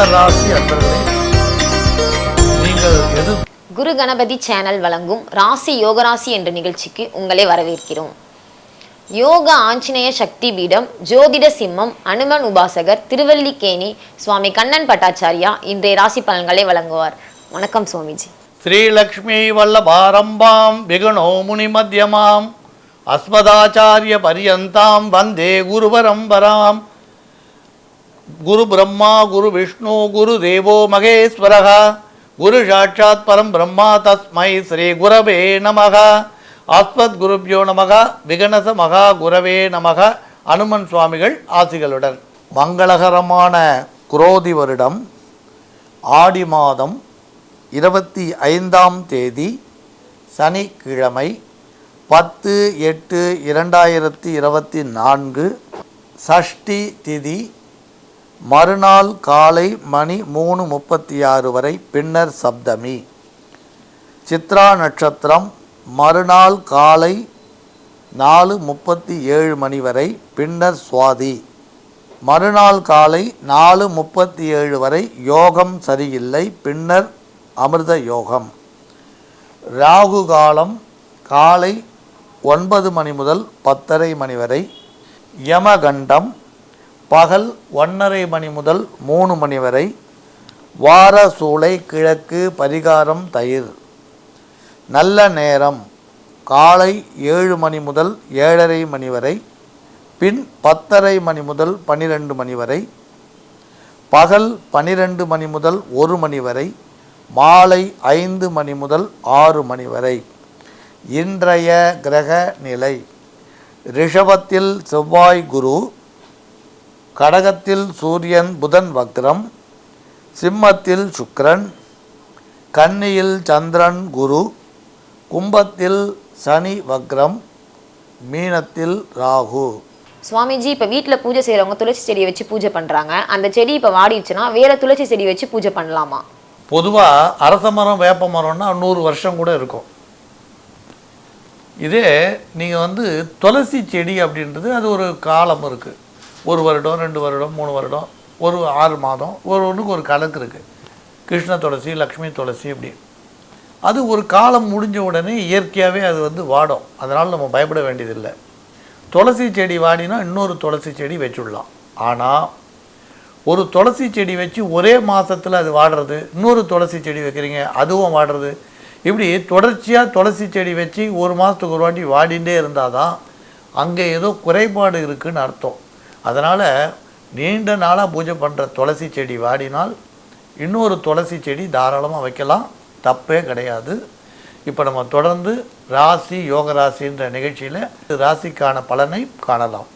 மீன ராசி அன்பர்களே நீங்கள் எது குரு கணபதி சேனல் வழங்கும் ராசி யோகராசி என்ற நிகழ்ச்சிக்கு உங்களை வரவேற்கிறோம். யோக ஆஞ்சநேய சக்தி பீடம் ஜோதிட சிம்மம் அனுமன் உபாசகர் திருவல்லிக்கேணி சுவாமி கண்ணன் பட்டாச்சாரியா இன்றைய ராசி பலன்களை வழங்குவார். வணக்கம் சுவாமிஜி. ஸ்ரீலக்ஷ்மி வல்லபாரம்பாம் விகணோ முனி மத்தியமாம் அஸ்மதாச்சாரிய பரியந்தாம் வந்தே குருபரம்பராம். குரு பிரம்மா குரு விஷ்ணு குரு தேவோ மகேஸ்வரः குரு சாட்சாத் பரம் பிரம்மா தஸ்மை ஸ்ரீ குரவே நமக. ஆஸ்மத் குருப்யோ நமக விகனச மகா குரவே நமக. அனுமன் சுவாமிகள் ஆசிகளுடன். மங்களகரமான குரோதி வருடம் ஆடி மாதம் இருபத்தி ஐந்தாம் தேதி சனிக்கிழமை பத்து எட்டு இரண்டாயிரத்தி இருபத்தி நான்கு சஷ்டி திதி மறுநாள் காலை மணி மூணு முப்பத்தி ஆறு வரை பின்னர் சப்தமி. சித்ரா நட்சத்திரம் மறுநாள் காலை நாலு முப்பத்தி ஏழு மணி வரை பின்னர் சுவாதி. மறுநாள் காலை நாலு முப்பத்தி ஏழு வரை யோகம் சரியில்லை பின்னர் அமிர்த யோகம். ராகு காலம் காலை ஒன்பது மணி முதல் பத்தரை மணி வரை யமகண்டம் பகல் ஒன்றரை மணி முதல் மூணு மணி வரை வார சூளை கிழக்கு பரிகாரம் தயிர். நல்ல நேரம் காலை ஏழு மணி முதல் ஏழரை மணி வரை பின் பத்தரை மணி முதல் பன்னிரெண்டு மணி வரை பகல் பனிரெண்டு மணி முதல் ஒரு மணி வரை மாலை ஐந்து மணி முதல் ஆறு மணி வரை. இன்றைய கிரக நிலை. ரிஷபத்தில் செவ்வாய் குரு கடகத்தில் சூரியன் புதன் வக்ரம் சிம்மத்தில் சுக்கிரன் கன்னியில் சந்திரன் குரு கும்பத்தில் சனி வக்ரம் மீனத்தில் ராகு. சுவாமிஜி இப்போ வீட்டில் பூஜை செய்கிறவங்க துளசி செடியை வச்சு பூஜை பண்ணுறாங்க அந்த செடி இப்போ வாடிடுச்சுன்னா வேற துளசி செடி வச்சு பூஜை பண்ணலாமா? பொதுவாக அரச மரம் வேப்ப மரம்னா நூறு வருஷம் கூட இருக்கும். இதே நீங்கள் வந்து துளசி செடி அப்படின்றது அது ஒரு காலம் இருக்குது ஒரு வருடம் ரெண்டு வருடம் மூணு வருடம் ஒரு ஆறு மாதம் ஒரு ஒன்றுக்கு ஒரு கணக்கு இருக்குது கிருஷ்ண துளசி லக்ஷ்மி துளசி இப்படி. அது ஒரு காலம் முடிஞ்ச உடனே இயற்கையாகவே அது வந்து வாடும். அதனால் நம்ம பயப்பட வேண்டியதில்லை. துளசி செடி வாடினா இன்னொரு துளசி செடி வச்சுடலாம். ஆனால் ஒரு துளசி செடி வச்சு ஒரே மாதத்தில் அது வாடுறது இன்னொரு துளசி செடி வைக்கிறீங்க அதுவும் வாடுறது. இப்படி தொடர்ச்சியாக துளசி செடி வச்சு ஒரு மாதத்துக்கு ஒரு வாட்டி வாடிண்டே இருந்தால் தான் அங்கே ஏதோ குறைபாடு இருக்குதுன்னு அர்த்தம். அதனால் நீண்ட நாளாக பூஜை பண்ணுற துளசி செடி வாடினால் இன்னொரு துளசி செடி தாராளமாக வைக்கலாம். தப்பே கிடையாது. இப்போ நம்ம தொடர்ந்து ராசி யோக ராசின்ற நிகழ்ச்சியில் ராசிக்கான பலனை காணலாம்.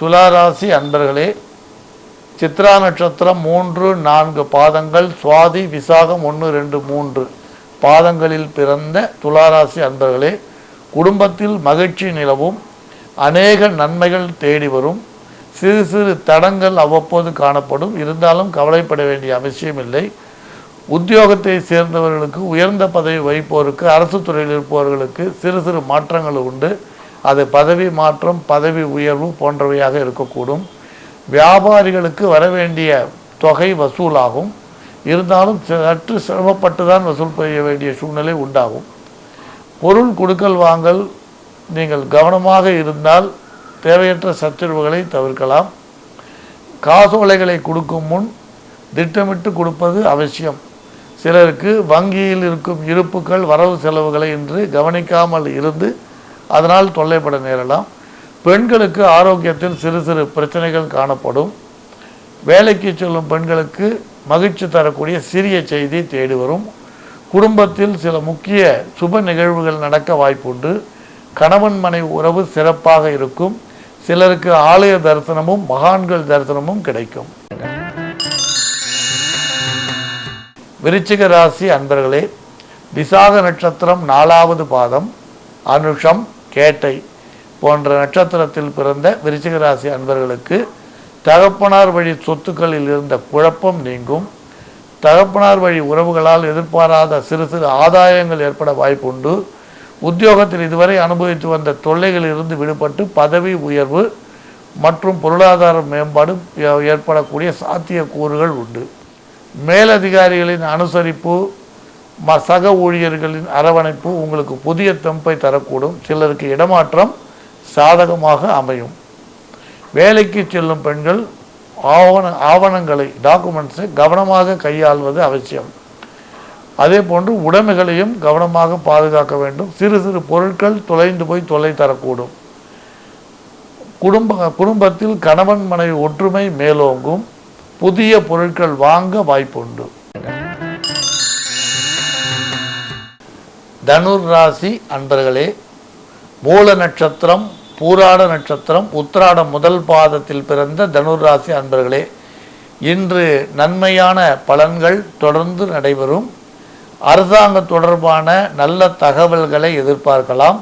துலா ராசி அன்பர்களே சித்ரா நட்சத்திரம் மூன்று நான்கு பாதங்கள் சுவாதி விசாகம் ஒன்று ரெண்டு மூன்று. பாதங்களில் பிறந்த துளாராசி அன்பர்களே குடும்பத்தில் மகிழ்ச்சி நிலவும் அநேக நன்மைகள் தேடி வரும் சிறு சிறு தடங்கள் அவ்வப்போது காணப்படும். இருந்தாலும் கவலைப்பட வேண்டிய அவசியமில்லை உத்தியோகத்தை சேர்ந்தவர்களுக்கு உயர்ந்த பதவி வகிப்போருக்கு அரசு துறையில் இருப்பவர்களுக்கு சிறு சிறு மாற்றங்கள் உண்டு. அது பதவி மாற்றம் பதவி உயர்வு போன்றவையாக இருக்கக்கூடும். வியாபாரிகளுக்கு வர வேண்டிய தொகை வசூலாகும். இருந்தாலும் சற்று சிரமப்பட்டு தான் வசூல் செய்ய வேண்டிய சூழ்நிலை உண்டாகும். பொருள் கொடுக்கல் வாங்கல் நீங்கள் கவனமாக இருந்தால் தேவையற்ற சச்சரவுகளை தவிர்க்கலாம். காசோலைகளை கொடுக்கும் முன் திட்டமிட்டு கொடுப்பது அவசியம். சிலருக்கு வங்கியில் இருக்கும் இருப்புக்கள் வரவு செலவுகளை இன்று கவனிக்காமல் இருந்து அதனால் தொல்லைப்பட நேரலாம். பெண்களுக்கு ஆரோக்கியத்தில் சிறு சிறு பிரச்சனைகள் காணப்படும். வேலைக்கு செல்லும் பெண்களுக்கு மகிழ்ச்சி தரக்கூடிய சிறிய செய்தி தேடி வரும். குடும்பத்தில் சில முக்கிய சுப நிகழ்வுகள் நடக்க வாய்ப்புண்டு. கணவன் மனை உறவு சிறப்பாக இருக்கும். சிலருக்கு ஆலய தரிசனமும் மகான்கள் தரிசனமும் கிடைக்கும். விருச்சிக ராசி அன்பர்களே விசாக நட்சத்திரம் நாலாவது பாதம் அனுஷம் கேட்டை போன்ற நட்சத்திரத்தில் பிறந்த விருச்சிக ராசி அன்பர்களுக்கு தகப்பனார் வழி சொத்துக்களில் இருந்த குழப்பம் நீங்கும். தகப்பனார் வழி உறவுகளால் எதிர்பாராத சிறு சிறு ஆதாயங்கள் ஏற்பட வாய்ப்புண்டு. உத்தியோகத்தில் இதுவரை அனுபவித்து வந்த தொல்லைகளிலிருந்து விடுபட்டு பதவி உயர்வு மற்றும் பொருளாதார மேம்பாடு ஏ- ஏற்படக்கூடிய சாத்தியக்கூறுகள் உண்டு. மேலதிகாரிகளின் அனுசரிப்பு ம சக ஊழியர்களின் அரவணைப்பு உங்களுக்கு புதிய தெம்பை தரக்கூடும். சிலருக்கு இடமாற்றம் சாதகமாக அமையும். வேலைக்கு செல்லும் பெண்கள் ஆவண ஆவணங்களை டாக்குமெண்ட்ஸை கவனமாக கையாள்வது அவசியம். அதே போன்று உடைமைகளையும் கவனமாக பாதுகாக்க வேண்டும். சிறு சிறு பொருட்கள் தொலைந்து போய் தொலை தரக்கூடும். குடும்ப குடும்பத்தில் கணவன் மனைவி ஒற்றுமை மேலோங்கும். புதிய பொருட்கள் வாங்க வாய்ப்புண்டு. தனுர் ராசி அன்பர்களே மூல நட்சத்திரம் பூராட நட்சத்திரம் உத்திராட முதல் பாதத்தில் பிறந்த தனுர் ராசி அன்பர்களே இன்று நன்மையான பலன்கள் தொடர்ந்து நடைபெறும். அரசாங்க தொடர்பான நல்ல தகவல்களை எதிர்பார்க்கலாம்.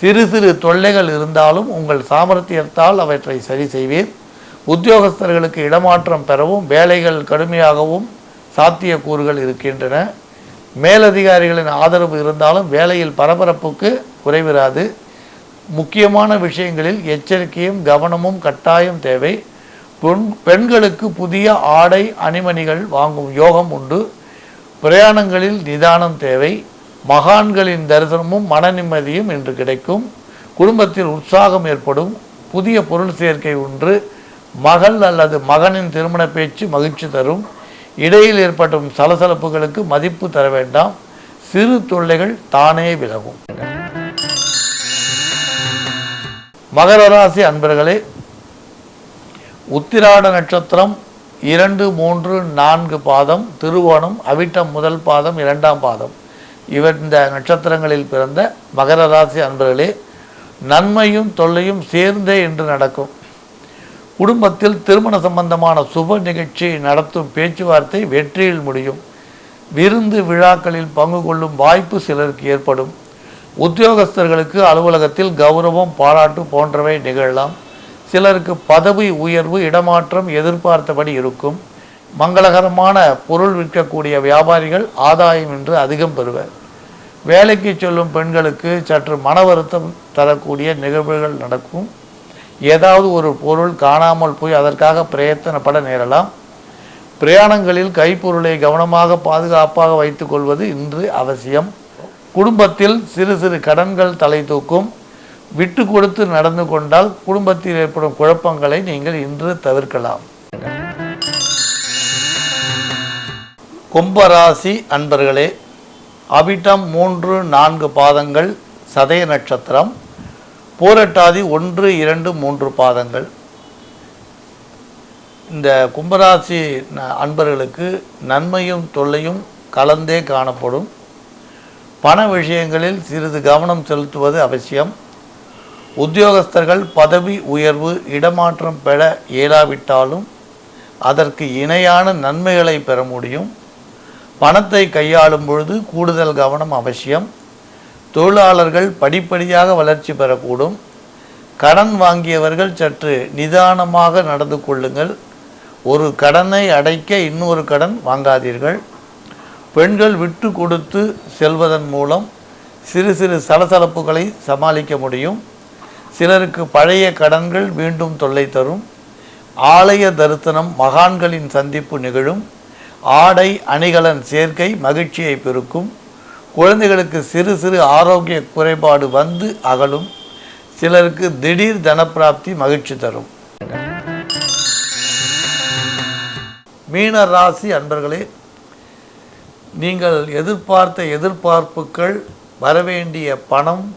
சிறு சிறு தொல்லைகள் இருந்தாலும் உங்கள் சாமர்த்தியத்தால் அவற்றை சரி செய்வீர். உத்தியோகஸ்தர்களுக்கு இடமாற்றம் பெறவும் வேலைகள் கடுமையாகவும் சாத்தியக்கூறுகள் இருக்கின்றன. மேலதிகாரிகளின் ஆதரவு இருந்தாலும் வேலையில் பரபரப்புக்கு குறைவிராது. முக்கியமான விஷயங்களில் எச்சரிக்கையும் கவனமும் கட்டாயம் தேவை. பெண் பெண்களுக்கு புதிய ஆடை அணிமணிகள் வாங்கும் யோகம் உண்டு. பிரயாணங்களில் நிதானம் தேவை. மகான்களின் தரிசனமும் மன நிம்மதியும் இன்று கிடைக்கும். குடும்பத்தில் உற்சாகம் ஏற்படும். புதிய பொருள் சேர்க்கை ஒன்று மகள் அல்லது மகனின் திருமண பேச்சு மகிழ்ச்சி தரும். இடையில் ஏற்படும் சலசலப்புகளுக்கு மதிப்பு தர வேண்டாம். சிறு தொல்லைகள் தானே விலகும். மகர ராசி அன்பர்களே உத்திராட நட்சத்திரம் இரண்டு மூன்று நான்கு பாதம் திருவோணம் அவிட்டம் முதல் பாதம் இரண்டாம் பாதம். இவர் இந்த நட்சத்திரங்களில் பிறந்த மகர ராசி அன்பர்களே நன்மையும் தொல்லையும் சேர்ந்தே என்று நடக்கும். குடும்பத்தில் திருமண சம்பந்தமான சுப நிகழ்ச்சி நடத்தும் பேச்சுவார்த்தை வெற்றியில் முடியும். விருந்து விழாக்களில் பங்கு கொள்ளும் வாய்ப்பு சிலருக்கு ஏற்படும். உத்தியோகஸ்தர்களுக்கு அலுவலகத்தில் கௌரவம் பாராட்டு போன்றவை நிகழலாம். சிலருக்கு பதவி உயர்வு இடமாற்றம் எதிர்பார்த்தபடி இருக்கும். மங்களகரமான பொருள் விற்கக்கூடிய வியாபாரிகள் ஆதாயம் என்று அதிகம் பெறுவர். வேலைக்கு செல்லும் பெண்களுக்கு சற்று மன வருத்தம் தரக்கூடிய நிகழ்வுகள் நடக்கும். ஏதாவது ஒரு பொருள் காணாமல் போய் அதற்காக பிரயத்தனப்பட நேரலாம். பிரயாணங்களில் கைப்பொருளை கவனமாக பாதுகாப்பாக வைத்துக் கொள்வது இன்று அவசியம். குடும்பத்தில் சிறு சிறு கடன்கள் தலை தூக்கும். விட்டு கொடுத்து நடந்து கொண்டால் குடும்பத்தில் ஏற்படும் குழப்பங்களை நீங்கள் இன்று தவிர்க்கலாம். கும்பராசி அன்பர்களே அபிட்டம் மூன்று நான்கு பாதங்கள் சதய நட்சத்திரம் பூரட்டாதி ஒன்று இரண்டு மூன்று பாதங்கள். இந்த கும்பராசி அன்பர்களுக்கு நன்மையும் தொல்லையும் கலந்தே காணப்படும். பண விஷயங்களில் சிறிது கவனம் செலுத்துவது அவசியம். உத்தியோகஸ்தர்கள் பதவி உயர்வு இடமாற்றம் பெற இயலாவிட்டாலும் அதற்கு இணையான நன்மைகளை பெற முடியும். பணத்தை கையாளும் பொழுது கூடுதல் கவனம் அவசியம். தொழிலாளர்கள் படிப்படியாக வளர்ச்சி பெறக்கூடும். கடன் வாங்கியவர்கள் சற்று நிதானமாக நடந்து கொள்ளுங்கள். ஒரு கடனை அடைக்க இன்னொரு கடன் வாங்காதீர்கள். பெண்கள் விட்டு கொடுத்து செல்வதன் மூலம் சிறு சிறு சலசலப்புகளை சமாளிக்க முடியும். சிலருக்கு பழைய கடன்கள் மீண்டும் தொல்லை தரும். ஆலய தரிசனம் மகான்களின் சந்திப்பு நிகழும். ஆடை அணிகலன் சேர்க்கை மகிழ்ச்சியை பெருக்கும். குழந்தைகளுக்கு சிறு சிறு ஆரோக்கிய குறைபாடு வந்து அகலும். சிலருக்கு திடீர் தனப்பிராப்தி மகிழ்ச்சி தரும். மீன ராசி அன்பர்களே நீங்கள் எதிர்பார்த்த எதிர்பார்ப்புகள் வரவேண்டிய பணம்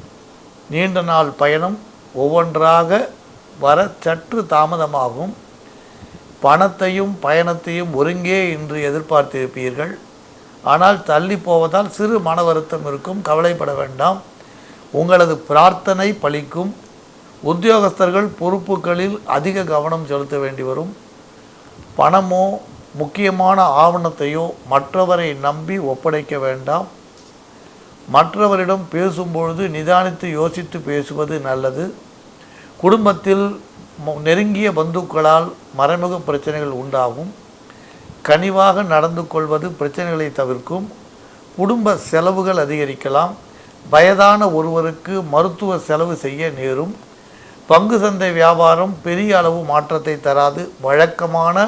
நீண்ட நாள் பயணம் ஒவ்வொன்றாக வர சற்று தாமதமாகும். பணத்தையும் பயணத்தையும் ஒருங்கே இன்று எதிர்பார்த்திருப்பீர்கள். ஆனால் தள்ளி போவதால் சிறு மன வருத்தம் இருக்கும். கவலைப்பட வேண்டாம். உங்களது பிரார்த்தனை பலிக்கும். உத்தியோகஸ்தர்கள் பொறுப்புகளில் அதிக கவனம் செலுத்த வேண்டி வரும். பணமோ முக்கியமான ஆவணத்தையோ மற்றவரை நம்பி ஒப்படைக்க வேண்டாம். மற்றவரிடம் பேசும்பொழுது நிதானித்து யோசித்து பேசுவது நல்லது. குடும்பத்தில் நெருங்கிய பந்துக்களால் மறைமுக பிரச்சனைகள் உண்டாகும். கனிவாக நடந்து கொள்வது பிரச்சனைகளை தவிர்க்கும். குடும்ப செலவுகள் அதிகரிக்கலாம். வயதான ஒருவருக்கு மருத்துவ செலவு செய்ய நேரும். பங்கு சந்தை வியாபாரம் பெரிய அளவு மாற்றத்தை தராது. வழக்கமான